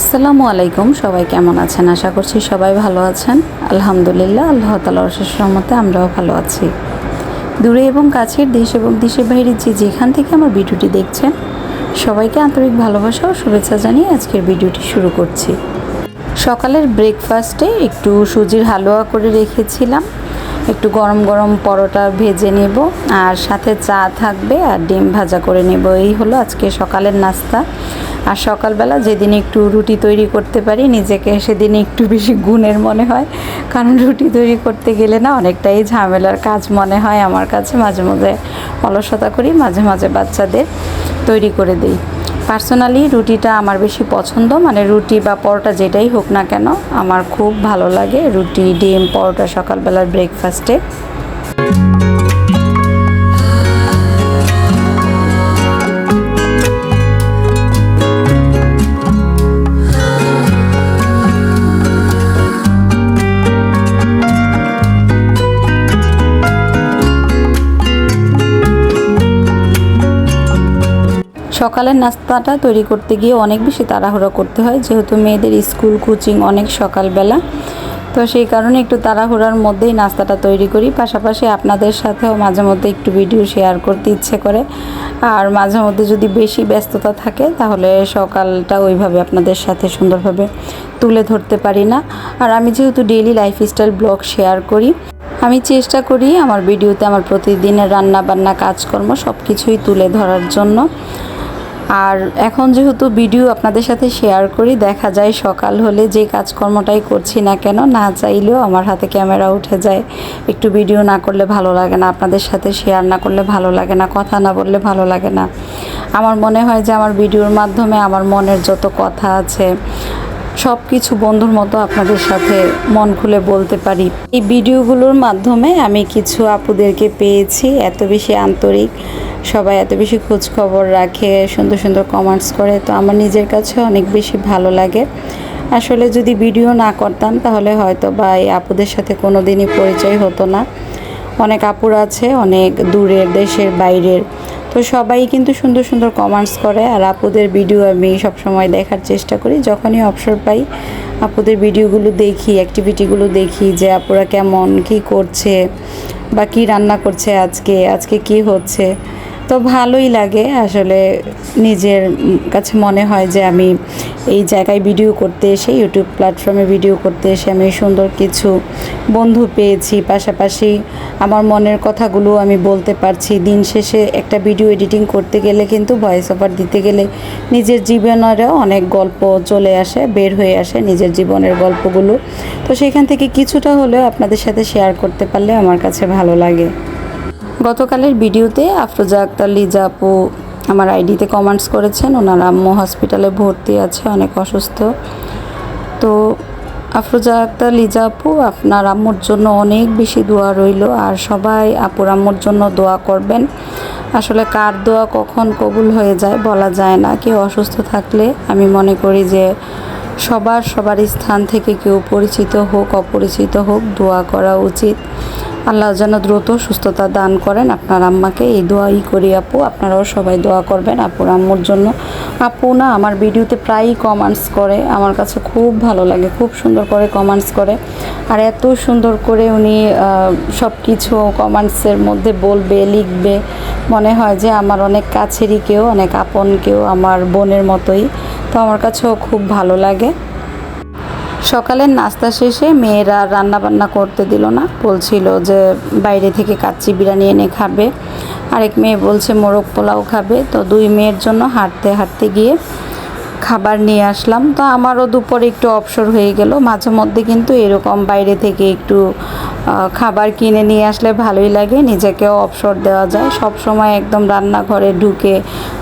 আসসালামু আলাইকুম। সবাই কেমন আছেন? আশা করছি সবাই ভালো আছেন। আলহামদুলিল্লাহ, আল্লাহ তালা রহমতে আমরাও ভালো আছি। দূরে এবং কাছের দেশ এবং দেশের বাইরে যে যেখান থেকে আমার ভিডিওটি দেখছেন, সবাইকে আন্তরিক ভালোবাসা ও শুভেচ্ছা জানিয়ে আজকের ভিডিওটি শুরু করছি। সকালের ব্রেকফাস্টে একটু সুজির হালুয়া করে রেখেছিলাম। একটু গরম গরম পরোটা ভেজে নেব আর সাথে চা থাকবে আর ডিম ভাজা করে নেব। এই হলো আজকে সকালের নাস্তা। আর সকালবেলা যেদিন একটু রুটি তৈরি করতে পারি, নিজেকে সেদিন একটু বেশি গুণের মনে হয়। কারণ রুটি তৈরি করতে গেলে না অনেকটাই ঝামেলার কাজ মনে হয় আমার কাছে। মাঝে মাঝে অলসতা করি, মাঝে মাঝে বাচ্চাদের তৈরি করে দিই। পার্সোনালি রুটিটা আমার বেশি পছন্দ। মানে রুটি বা পরোটা যেটাই হোক না কেন, আমার খুব ভালো লাগে রুটি, ডিম, পরোটা সকালবেলার ব্রেকফাস্টে সকালের নাস্তাটা তৈরি করতে গিয়ে অনেক বেশি তাড়াহুড়ো করতে হয়। যেহেতু মেয়েদের স্কুল কোচিং অনেক সকালবেলা, তো সেই কারণে একটু তাড়াহুড়ার মধ্যেই নাস্তাটা তৈরি করি। পাশাপাশি আপনাদের সাথেও মাঝে মধ্যে একটু ভিডিও শেয়ার করতে ইচ্ছে করে। আর মাঝে মধ্যে যদি বেশি ব্যস্ততা থাকে, তাহলে সকালটা ওইভাবে আপনাদের সাথে সুন্দরভাবে তুলে ধরতে পারি না। আর আমি যেহেতু ডেইলি লাইফস্টাইল ব্লগ শেয়ার করি, আমি চেষ্টা করি আমার ভিডিওতে আমার প্রতিদিনের রান্না বান্না কাজকর্ম সব কিছুই তুলে ধরার জন্য। আর এখন যেহেতু ভিডিও আপনাদের সাথে শেয়ার করি, দেখা যায় সকাল হলে যে কাজকর্মটাই করছি না কেন, না চাইলেও আমার হাতে ক্যামেরা উঠে যায়। একটু ভিডিও না করলে ভালো লাগে না, আপনাদের সাথে শেয়ার না করলে ভালো লাগে না, কথা না বললে ভালো লাগে না। আমার মনে হয় যে আমার ভিডিওর মাধ্যমে আমার মনের যত কথা আছে সব কিছু বন্ধুর মতো আপনাদের সাথে মন খুলে বলতে পারি। এই ভিডিওগুলোর মাধ্যমে আমি কিছু আপুদেরকে পেয়েছি, এত বেশি আন্তরিক, সবাই এত বেশি খোঁজ খবর রাখে, সুন্দর সুন্দর কমেন্টস করে, তো আমার নিজের কাছে অনেক বেশি ভালো লাগে। আসলে যদি ভিডিও না করতাম, তাহলে হয়তো বা এই আপুদের সাথে কোনো দিনই পরিচয় হতো না। অনেক আপুর আছে, অনেক দূরের দেশের বাইরের। তো সবাই কিন্তু সুন্দর সুন্দর কমেন্টস করে, আর আপুদের ভিডিও আমি সব সময় দেখার চেষ্টা করি। যখনই অবসর পাই, আপুদের ভিডিওগুলো দেখি অ্যাক্টিভিটিগুলো দেখি যে আপুরা কেমন, কি করছে বা কি রান্না করছে আজকে আজকে কি হচ্ছে। তো ভালোই লাগে আসলে নিজের কাছে মনে হয় যে আমি এই জায়গায় ভিডিও করতে এসে ইউটিউব প্ল্যাটফর্মে ভিডিও করতে এসে আমি সুন্দর কিছু বন্ধু পেয়েছি। পাশাপাশি আমার মনের কথাগুলো আমি বলতে পারছি। দিন শেষে একটা ভিডিও এডিটিং করতে গেলে কিন্তু ভয়েস ওভার দিতে গেলে নিজের জীবনেরও অনেক গল্প চলে আসে, বের হয়ে আসে নিজের জীবনের গল্পগুলো। তো সেখান থেকে কিছুটা হলেও আপনাদের সাথে শেয়ার করতে পারলে আমার কাছে ভালো লাগে। গতকালের ভিডিওতে আফরোজা আক্তার, লিজা আপু আমার আইডিতে কমেন্টস করেছেন। ওনার আম্মু হসপিটালে ভর্তি আছে, অনেক অসুস্থ। তো আফরোজা আক্তার, লিজা আপু, আপনার আম্মুর জন্য অনেক বেশি দোয়া রইল। আর সবাই আপুর আম্মুর জন্য দোয়া করবেন। আসলে কার দোয়া কখন কবুল হয়ে যায় বলা যায় না। কেউ অসুস্থ থাকলে আমি মনে করি যে সবার সবার স্থান থেকে কেউ পরিচিত হোক, অপরিচিত হোক, দোয়া করা উচিত। আল্লাহ যেন দ্রুত সুস্থতা দান করেন। আপনার আম্মাকে এই দোয়াই করি, আপু। আপনারাও সবাই দোয়া করবেন। আপুর আম্মুর জন্য। আপু না, আমার ভিডিওতে প্রায়ই কমেন্টস করে। আমার কাছে খুব ভালো লাগে। খুব সুন্দর করে কমেন্টস করে। আর এত সুন্দর করে উনি সব কিছু কমেন্টসের মধ্যে বলবে, লিখবে। মনে হয় যে আমার অনেক কাছেরই কেউ, অনেক আপন কেউ আমার বোনের মতোই। তো আমার কাছেও খুব ভালো লাগে। সকালের নাস্তা শেষে মেয়েরা রান্না বান্না করতে দিল না। বলছিল যে, বাইরে থেকে কাচ্চি বিরিয়ানি এনে খাবে। আরেক মেয়ে বলছে, মোরগ পোলাও খাবে। তো দুই মেয়ের জন্য হাঁটতে হাঁটতে গিয়ে খাবার নিয়ে আসলাম। তো আমারও দুপুরে একটু অবসর হয়ে গেল। মাঝে মধ্যে কিন্তু এরকম বাইরে থেকে একটু খাবার কিনে নিয়ে আসলে ভালোই লাগে। নিজেকেও অবসর দেওয়া যায়। সব সময় একদম রান্নাঘরে ঢুকে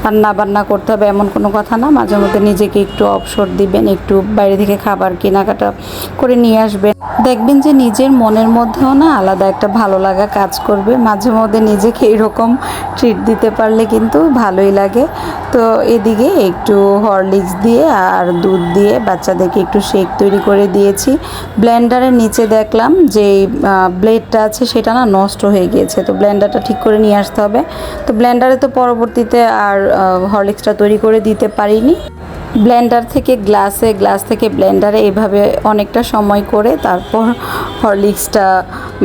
রান্না বান্না করতে হবে এমন কোনো কথা না। মাঝে মধ্যে নিজেকে একটু অবসর দিবেন, একটু বাইরে থেকে খাবার কেনাকাটা করে নিয়ে আসবেন। দেখবেন যে নিজের মনের মধ্যেও না আলাদা একটা ভালো লাগা কাজ করবে। মাঝে মধ্যে নিজেকে এরকম ট্রিট দিতে পারলে কিন্তু ভালোই লাগে। তো এদিকে একটু হরলিক্স দিয়ে আর দুধ দিয়ে বাচ্চাদেরকে একটু শেক তৈরি করে দিয়েছি। ব্লেন্ডারের নিচে দেখলাম যে ব্লেডটা আছে সেটা না নষ্ট হয়ে গিয়েছে। তো ব্লেন্ডারটা ঠিক করে নিয়ে আসতে হবে। তো ব্লেন্ডারে তো পরবর্তীতে আর হরলিক্সটা তৈরি করে দিতে পারিনি। ব্লেন্ডার থেকে গ্লাসে, গ্লাস থেকে ব্লেন্ডারে এভাবে অনেকটা সময় করে তারপর হরলিক্সটা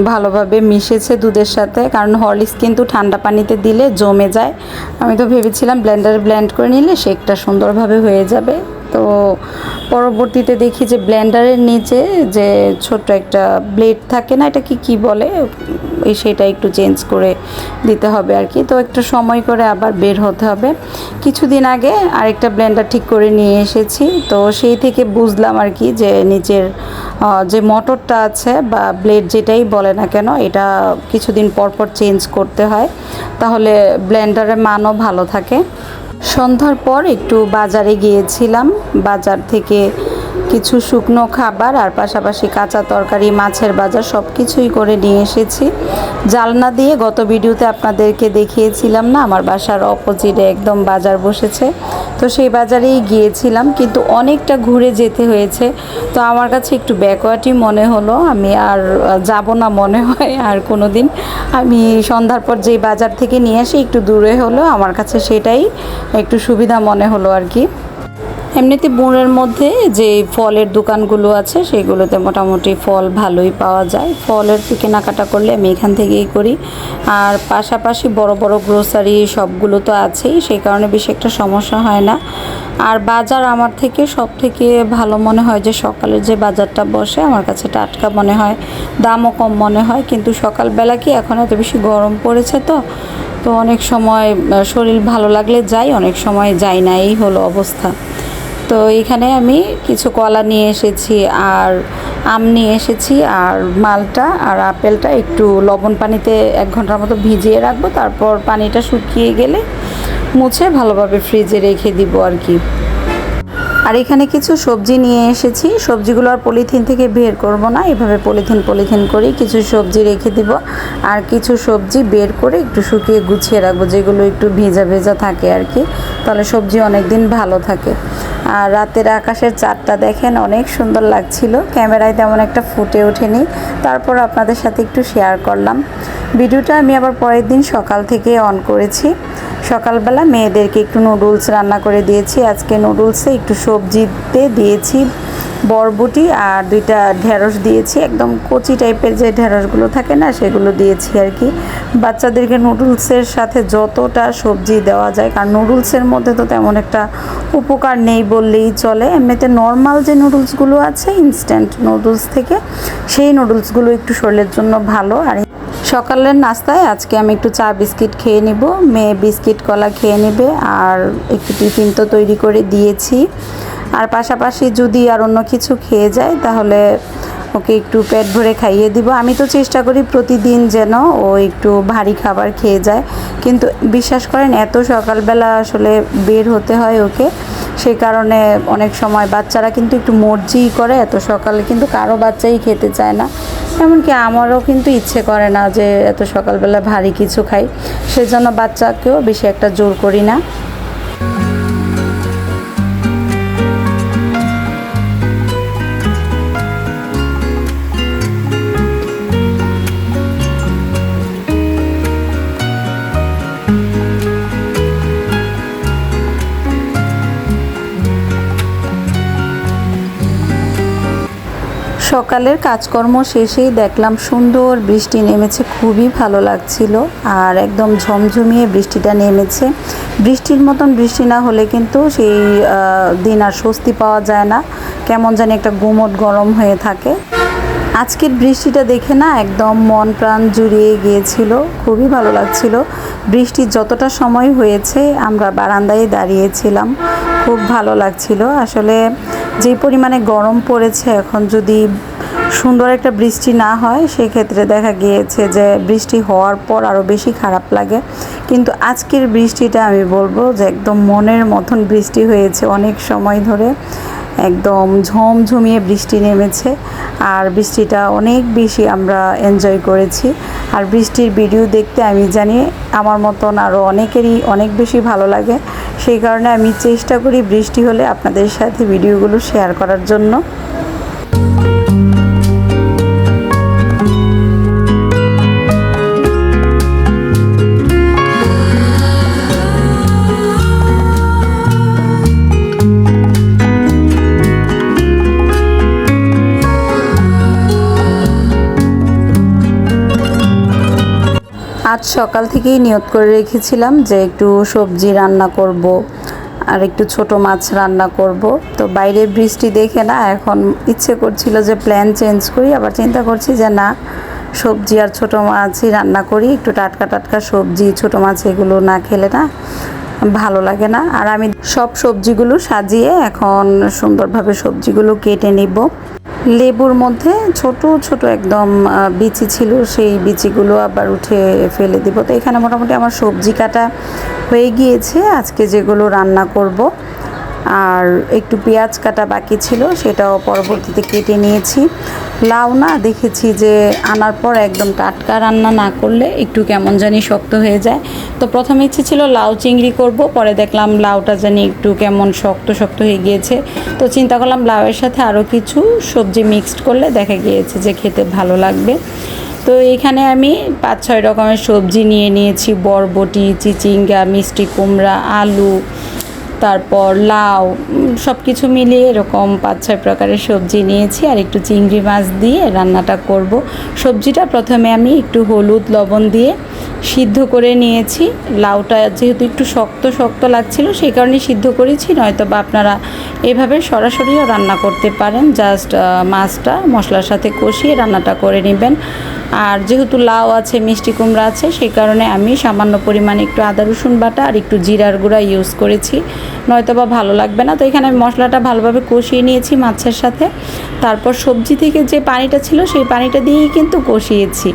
ভালোভাবে মিশেছে দুধের সাথে। কারণ হরলিক্স কিন্তু ঠান্ডা পানিতে দিলে জমে যায়। আমি তো ভেবেছিলাম ব্লেন্ডারে ব্লেন্ড করে নিলে শেকটা সুন্দরভাবে হয়ে যাবে। তো পরবর্তীতে দেখি যে ব্লেন্ডারের নিচে যে ছোট্ট একটা ব্লেড থাকে না এটা কি কি বলে সেটা একটু চেঞ্জ করে দিতে হবে আর কি। তো একটু সময় করে আবার বের হতে হবে। কিছুদিন আগে আরেকটা ব্লেন্ডার ঠিক করে নিয়ে এসেছি। তো সেই থেকে বুঝলাম আর কি যে নিচের যে মোটরটা আছে বা ব্লেড যেটাই বলে না কেন, এটা কিছুদিন পর পর চেঞ্জ করতে হয়। তাহলে ব্লেন্ডারের মানও ভালো থাকে। সন্ধ্যার পর একটু বাজারে গিয়েছিলাম। বাজার থেকে কিছু শুকনো খাবার আর পাশাপাশি কাঁচা তরকারি, মাছের বাজার সব কিছুই করে নিয়ে এসেছি। জালনা দিয়ে গত ভিডিওতে আপনাদেরকে দেখিয়েছিলাম না, আমার বাসার অপোজিটে একদম বাজার বসেছে। তো সেই বাজারেই গিয়েছিলাম, কিন্তু অনেকটা ঘুরে যেতে হয়েছে। তো আমার কাছে একটু ব্যাকওয়ার্ডই মনে হলো, আমি আর যাব না মনে হয় আর কোনো দিন আমি সন্ধ্যার পর যেই বাজার থেকে নিয়ে আসি, একটু দূরে হলো আমার কাছে সেটাই একটু সুবিধা মনে হলো আর কি। এমনিতে বুড়ের মধ্যে যে ফলের দোকানগুলো আছে, সেগুলোতে মোটামুটি ফল ভালোই পাওয়া যায়। ফলের কেনাকাটা করলে আমি এখান থেকেই করি। আর পাশাপাশি বড় বড় গ্রোসারি সবগুলো তো আছেই, সেই কারণে বেশি একটা সমস্যা হয় না। আর বাজার আমার থেকে সব থেকে ভালো মনে হয় যে সকালের যে বাজারটা বসে, আমার কাছে টাটকা মনে হয়, দামও কম মনে হয়। কিন্তু সকালবেলা কি এখন এত বেশি গরম পড়েছে তো তো অনেক সময় শরীর ভালো লাগলে যাই, অনেক সময় যাই না। এই হলো অবস্থা। তো এখানে আমি কিছু কলা নিয়ে এসেছি, আর আম নিয়ে এসেছি, আর মালটা, আর আপেলটা একটু লবণ পানিতে এক ঘণ্টার মতো ভিজিয়ে রাখব, তারপর পানিটা শুকিয়ে গেলে মুছে ভালোভাবে ফ্রিজে রেখে দিব আর কি। আর এখানে কিছু সবজি নিয়ে এসেছি, সবজিগুলো আর পলিথিন থেকে বের করব না, এভাবে পলিথিন পলিথিন করে কিছু সবজি রেখে দিব, আর কিছু সবজি বের করে একটু শুকিয়ে গুছিয়ে রাখব, যেগুলো একটু ভেজা ভেজা থাকে আর কি। তাহলে সবজি অনেক দিন ভালো থাকে। আর রাতের আকাশের চাঁদটা দেখেন, অনেক সুন্দর লাগছিল। ক্যামেরায় তেমন একটা ফুটে ওঠেনি। তারপর আপনাদের সাথে একটু শেয়ার করলাম। ভিডিওটা আমি আবার পরের দিন সকাল থেকে অন করেছি। সকালবেলা মেয়েদেরকে একটু নুডলস রান্না করে দিয়েছি। আজকে নুডলসে একটু সবজিতে দিয়েছি। বরবটি আর দুইটা ঢেঁড়স দিয়েছি। একদম কচি টাইপের যে ঢেঁড়সগুলো থাকে না, সেগুলো দিয়েছি আর কি। বাচ্চাদেরকে নুডলসের সাথে যতটা সবজি দেওয়া যায়, কারণ নুডলসের মধ্যে তো তেমন একটা উপকার নেই বললেই চলে। এমনিতে নর্মাল যে নুডলসগুলো আছে ইনস্ট্যান্ট নুডলস থেকে, সেই নুডলসগুলো একটু শরীরের জন্য ভালো। আর সকালের নাস্তায় আজকে আমি একটু চা বিস্কিট খেয়ে নিব। মেয়ে বিস্কিট কলা খেয়ে নেবে। আর একটু টিফিন তো তৈরি করে দিয়েছি। আর পাশাপাশি যদি আর অন্য কিছু খেয়ে যায়, তাহলে ওকে একটু পেট ভরে খাইয়ে দিব। আমি তো চেষ্টা করি প্রতিদিন যেন ও একটু ভারী খাবার খেয়ে যায়। কিন্তু বিশ্বাস করেন, এত সকালবেলা আসলে বের হতে হয় ওকে। সে কারণে অনেক সময় বাচ্চারা কিন্তু একটু মর্জিই করে, এত সকালে কিন্তু কারও বাচ্চাই খেতে চায় না। এমনকি আমারও কিন্তু ইচ্ছে করে না যে এত সকালবেলা ভারী কিছু খাই। সেজন্য বাচ্চাকেও বেশি একটা জোর করি না। সকালের কাজকর্ম শেষেই দেখলাম সুন্দর বৃষ্টি নেমেছে, খুবই ভালো লাগছিল আর একদম ঝমঝমিয়ে বৃষ্টিটা নেমেছে। বৃষ্টির মতন বৃষ্টি না হলে কিন্তু সেই দিন আর স্বস্তি পাওয়া যায় না। কেমন জানি একটা গুমট গরম হয়ে থাকে। আজকের বৃষ্টিটা দেখে না একদম মন প্রাণ জুড়িয়ে গিয়েছিল, খুবই ভালো লাগছিল। বৃষ্টির যতটা সময় হয়েছে আমরা বারান্দায় দাঁড়িয়েছিলাম, খুব ভালো লাগছিল। আসলে যে পরিমাণে গরম পড়েছে এখন যদি সুন্দর একটা বৃষ্টি না হয়, সেক্ষেত্রে দেখা গিয়েছে যে বৃষ্টি হওয়ার পর আরও বেশি খারাপ লাগে। কিন্তু আজকের বৃষ্টিটা আমি বলব যে একদম মনের মতন বৃষ্টি হয়েছে অনেক সময় ধরে। একদম ঝমঝমিয়ে বৃষ্টি নেমেছে আর বৃষ্টিটা অনেক বেশি আমরা এনজয় করেছি। আর বৃষ্টির ভিডিও দেখতে আমি জানি আমার মতন আরও অনেকেরই অনেক বেশি ভালো লাগে। সেই কারণে আমি চেষ্টা করি বৃষ্টি হলে আপনাদের সাথে ভিডিওগুলো শেয়ার করার জন্য। সকাল থেকেই নিয়ত করে রেখেছিলাম যে একটু সবজি রান্না করব আর একটু ছোট মাছ রান্না করব। তো বাইরে বৃষ্টি দেখে না, এখন ইচ্ছে করছিল যে প্ল্যান চেঞ্জ করি, আবার চিন্তা করছি যে না, সবজি আর ছোট মাছই রান্না করি, একটু টাটকা টাটকা সবজি, ছোট মাছ এগুলো না খেলে না ভালো লাগে না। আর আমি সব সবজিগুলো সাজিয়ে এখন সুন্দরভাবে সবজিগুলো কেটে নিব। লেবুর মধ্যে ছোট ছোট একদম বিচি ছিল, সেই বিচিগুলো আবার উঠে ফেলে দিব। তো এখানে মোটামুটি আমার সবজি কাটা হয়ে গিয়েছে। আজকে যেগুলো রান্না করব আর একটু পেঁয়াজ কাটা বাকি ছিল, সেটাও পরবর্তীতে কেটে নিয়েছি। লাউ না, দেখেছি যে আনার পর একদম টাটকা রান্না না করলে একটু কেমন জানি শক্ত হয়ে যায়। তো প্রথমে ইচ্ছে ছিল লাউ চিংড়ি করব, পরে দেখলাম লাউটা জানি একটু কেমন শক্ত শক্ত হয়ে গিয়েছে। তো চিন্তা করলাম লাউয়ের সাথে আরও কিছু সবজি মিক্সড করলে দেখা গিয়েছে যে খেতে ভালো লাগবে। তো এখানে আমি পাঁচ ছয় রকমের সবজি নিয়ে নিয়েছি, বরবটি, চিচিঙ্গা, মিষ্টি কুমড়া, আলু তারপর লাউ সব কিছু মিলিয়ে এরকম পাঁচ ছয় প্রকারের সবজি নিয়েছি আর একটু চিংড়ি মাছ দিয়ে রান্নাটা করব। সবজিটা প্রথমে আমি একটু হলুদ লবণ দিয়ে সিদ্ধ করে নিয়েছি। লাউটা যেহেতু একটু শক্ত শক্ত লাগছিল সেই কারণে সিদ্ধ করেছি, নয়তো বা আপনারা এভাবে সরাসরিও রান্না করতে পারেন। জাস্ট মাছটা মশলার সাথে কষিয়ে রান্নাটা করে নেবেন। আর যেহেতু লাউ আছে, মিষ্টি কুমড়া আছে, সেই কারণে আমি সামান্য পরিমাণে একটু আদা রসুন বাটা আর একটু জিরার গুঁড়া ইউজ করেছি। নয়তো বা ভালো লাগবে না। তো এখানে আমি মশলাটা ভালোভাবে কষিয়ে নিয়েছি মাছের সাথে। তারপর সবজি থেকে যে পানিটা ছিল, সেই পানিটা দিয়েই কিন্তু কষিয়েছি।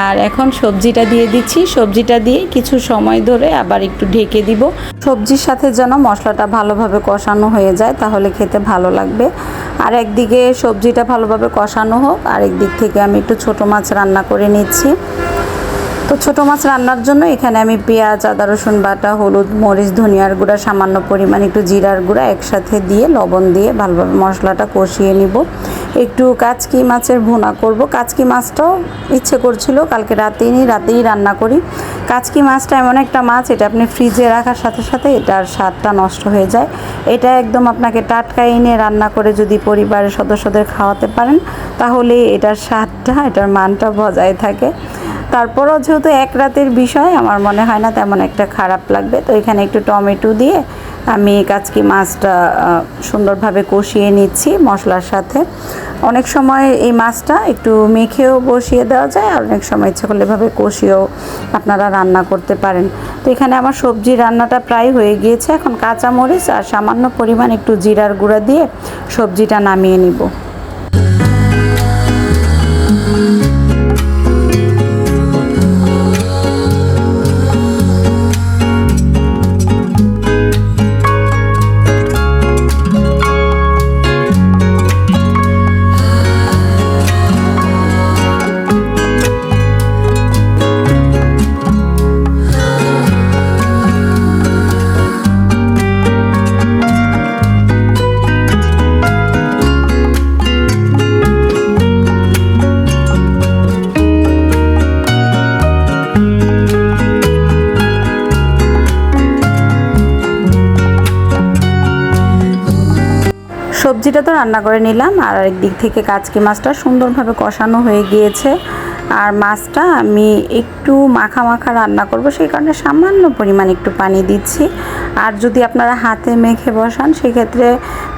আর এখন সবজিটা দিয়ে দিচ্ছি। সবজিটা দিয়ে কিছু সময় ধরে আবার একটু ঢেকে দিব। সবজির সাথে যেন মশলাটা ভালোভাবে কষানো হয়ে যায়, তাহলে খেতে ভালো লাগবে। আর একদিকে সবজিটা ভালোভাবে কষানো হোক আর একদিক থেকে আমি একটু ছোট মাছ রান্না করে নিচ্ছি। তো ছোটো মাছ রান্নার জন্য এখানে আমি পেঁয়াজ, আদা, রসুন বাটা, হলুদ, মরিচ, ধনিয়ার গুঁড়া, সামান্য পরিমাণ একটু জিরার গুঁড়া একসাথে দিয়ে, লবণ দিয়ে ভালোভাবে মশলাটা কষিয়ে নিব। একটু কাচকি মাছের ভুনা করব। কাচকি মাছটাও ইচ্ছে করছিল, কালকে রাতেই রাতেই রান্না করি। কাচকি মাছটা এমন একটা মাছ, এটা আপনি ফ্রিজে রাখার সাথে সাথে এটার স্বাদটা নষ্ট হয়ে যায়। এটা একদম আপনাকে টাটকা এনে রান্না করে যদি পরিবারের সদস্যদের খাওয়াতে পারেন, তাহলে এটার স্বাদটা, এটার মানটা বজায় থাকে। তারপরও যেহেতু এক রাতের বিষয়, আমার মনে হয় না তেমন একটা খারাপ লাগবে। তো এখানে একটু টমেটো দিয়ে আমি কাচকি মাছটা সুন্দরভাবে কষিয়ে নিচ্ছি মশলার সাথে। অনেক সময় এই মাছটা একটু মেখেও বসিয়ে দেওয়া যায়, আর অনেক সময় ইচ্ছে করলে এভাবে কষিয়েও আপনারা রান্না করতে পারেন। তো এখানে আমার সবজি রান্নাটা প্রায় হয়ে গিয়েছে। এখন কাঁচামরিচ আর সামান্য পরিমাণ একটু জিরার গুঁড়া দিয়ে সবজিটা নামিয়ে নিব। সবজিটা তো রান্না করে নিলাম আর একদিক থেকে কাচকি মাছটা সুন্দরভাবে কষানো হয়ে গিয়েছে। আর মাছটা আমি একটু মাখা মাখা রান্না করব, সেই কারণে সামান্য পরিমাণ একটু পানি দিচ্ছি। আর যদি আপনারা হাতে মেখে বসান, সেক্ষেত্রে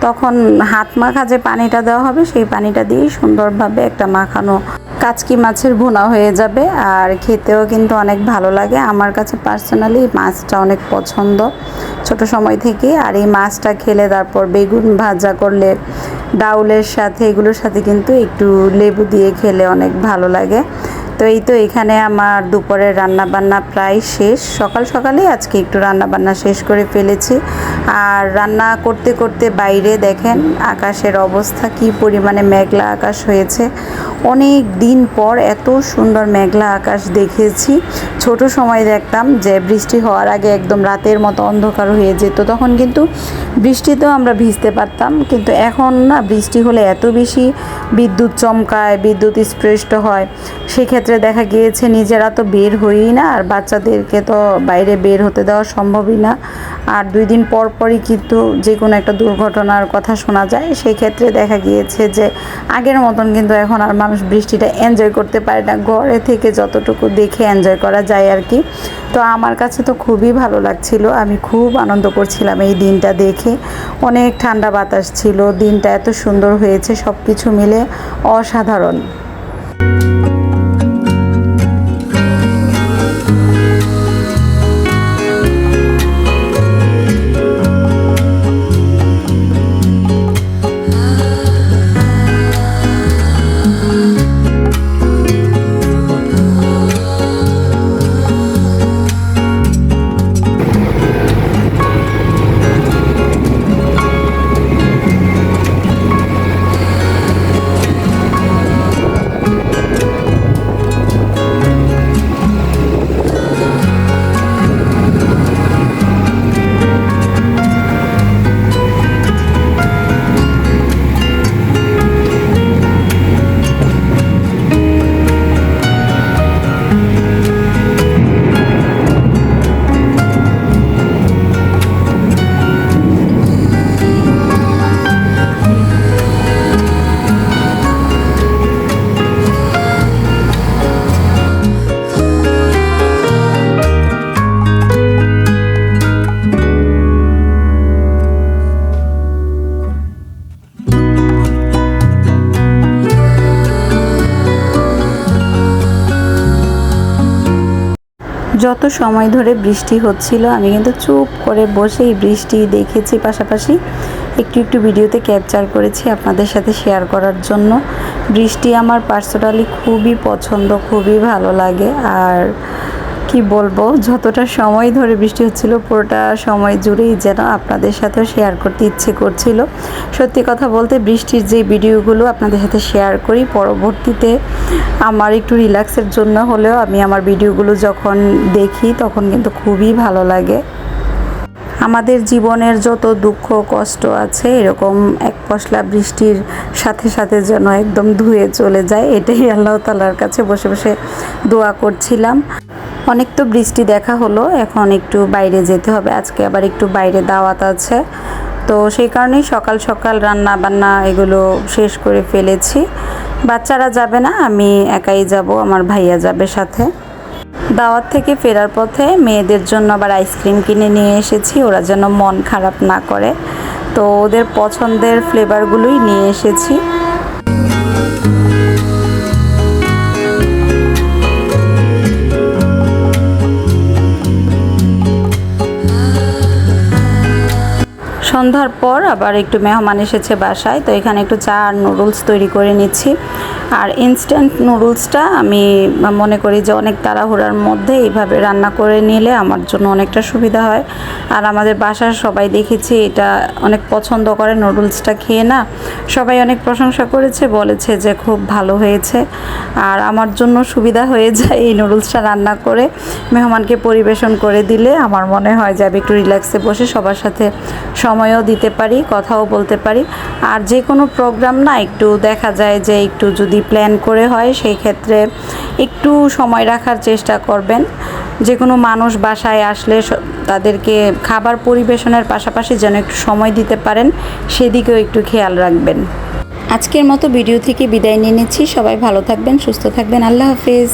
তখন হাত মাখা যে পানিটা দেওয়া হবে, সেই পানিটা দিয়েই সুন্দরভাবে একটা মাখানো কাচকি মাছের ভুনা হয়ে যাবে। আর খেতেও কিন্তু অনেক ভালো লাগে। আমার কাছে পার্সোনালি মাছটা অনেক পছন্দ। ছোট সময় থেকে আর এই মাছটা খেলে তারপর বেগুন ভাজা করলে, ডাউলের সাথে এগুলোর সাথে কিন্তু একটু লেবু দিয়ে খেলে অনেক ভালো লাগে। তো এই তো এখানে আমার দুপুরের রান্না বান্না প্রায় শেষ। সকাল সকালেই আজকে একটু রান্না বান্না শেষ করে ফেলেছি। আর রান্না করতে করতে বাইরে দেখেন আকাশের অবস্থা, কি পরিমাণে মেঘলা আকাশ হয়েছে। অনেক দিন পর এত সুন্দর মেঘলা আকাশ দেখেছি। ছোট সময় দেখতাম যে বৃষ্টি হওয়ার আগে একদম রাতের মতো অন্ধকার হয়ে যেত। তখন কিন্তু বৃষ্টিতেও আমরা ভিজতে পারতাম। কিন্তু এখন না বৃষ্টি হলে এত বেশি বিদ্যুৎ চমকায়, বিদ্যুৎ স্পৃষ্ট হয়। সেক্ষেত্রে দেখা গিয়েছে নিজেরা তো বের হই না, আর বাচ্চাদেরকে তো বাইরে বের হতে দেওয়া সম্ভবই না। আর দুই দিন পর পরই কিন্তু যে কোনো একটা দুর্ঘটনার কথা শোনা যায়। সেই ক্ষেত্রে দেখা গিয়েছে যে আগের মতন কিন্তু এখন আর মানুষ বৃষ্টিটা এনজয় করতে পারে না। ঘরে থেকে যতটুকু দেখে এনজয় করা যায় আর কি। তো আমার কাছে তো খুবই ভালো লাগছিল। আমি খুব আনন্দ করছিলাম এই দিনটা দেখে। অনেক ঠান্ডা বাতাস ছিল। দিনটা এত সুন্দর হয়েছে। সব কিছু মিলে অসাধারণ। যত সময় ধরে বৃষ্টি হচ্ছিল, আমি কিন্তু চুপ করে বসেই বৃষ্টি দেখেছি। পাশাপাশি একটু একটু ভিডিওতে ক্যাপচার করেছি আপনাদের সাথে শেয়ার করার জন্য। বৃষ্টি আমার পার্সোনালি খুবই পছন্দ, খুবই ভালো লাগে। আর কি বলব, যতটা সময় ধরে বৃষ্টি হচ্ছিল, পুরোটা সময় জুড়েই যেন আপনাদের সাথে শেয়ার করতে ইচ্ছে করছিল। সত্যি কথা বলতে, বৃষ্টির যে ভিডিওগুলো আপনাদের সাথে শেয়ার করি, পরবর্তীতে আমার একটু রিল্যাক্সের জন্য হলেও আমি আমার ভিডিওগুলো যখন দেখি, তখন কিন্তু খুবই ভালো লাগে। আমাদের জীবনের যত দুঃখ, কষ্ট আছে, এরকম এক পশলা বৃষ্টির সাথে সাথে যেন একদম ধুয়ে চলে যায়, এটাই আল্লাহ তালার কাছে বসে বসে দোয়া করছিলাম। অনেক তো বৃষ্টি দেখা হলো, এখন একটু বাইরে যেতে হবে, আজকে আবার একটু বাইরে দাওয়াত আছে। তো সেই কারণেই সকাল সকাল রান্না বান্না এগুলো শেষ করে ফেলেছি। বাচ্চারা যাবে না, আমি একাই যাব, আমার ভাইয়া যাবে সাথে। দাওয়াত থেকে ফেরার পথে মেয়েদের জন্য আবার আইসক্রিম কিনে নিয়ে এসেছি, ওরা যেন মন খারাপ না করে। তো ওদের পছন্দের ফ্লেভারগুলোই নিয়ে এসেছি। সন্ধ্যার পর আবার একটু মেহমান এসেছে বাসায়, তো এখানে একটু চা আর নুডলস তৈরি করে নিচ্ছি। আর ইনস্ট্যান্ট নুডলসটা আমি মনে করি যে অনেক তাড়াহুড়ার মধ্যে এইভাবে রান্না করে নিলে আমার জন্য অনেকটা সুবিধা হয়। আর আমাদের বাসার সবাই দেখেছি এটা অনেক পছন্দ করে নুডলসটা খেয়ে না সবাই অনেক প্রশংসা করেছে, বলেছে যে খুব ভালো হয়েছে। আর আমার জন্য সুবিধা হয়ে যায় এই নুডলসটা রান্না করে, মেহমানকে পরিবেশন করে দিলে আমার মনে হয় যে আমি একটু রিল্যাক্সে বসে সবার সাথে সময়ও দিতে পারি, কথাও বলতে পারি। আর যে কোনো প্রোগ্রাম না একটু দেখা যায় যে একটু যদি প্ল্যান করে হয়, সেই ক্ষেত্রে একটু সময় রাখার চেষ্টা করবেন। যে কোনো মানুষ বাসায় আসলে তাদেরকে খাবার পরিবেশনের পাশাপাশি যেন একটু সময় দিতে পারেন, সেদিকেও একটু খেয়াল রাখবেন। আজকের মতো ভিডিও থেকে বিদায় নিয়ে নিচ্ছি। সবাই ভালো থাকবেন, সুস্থ থাকবেন। আল্লাহ হাফিজ।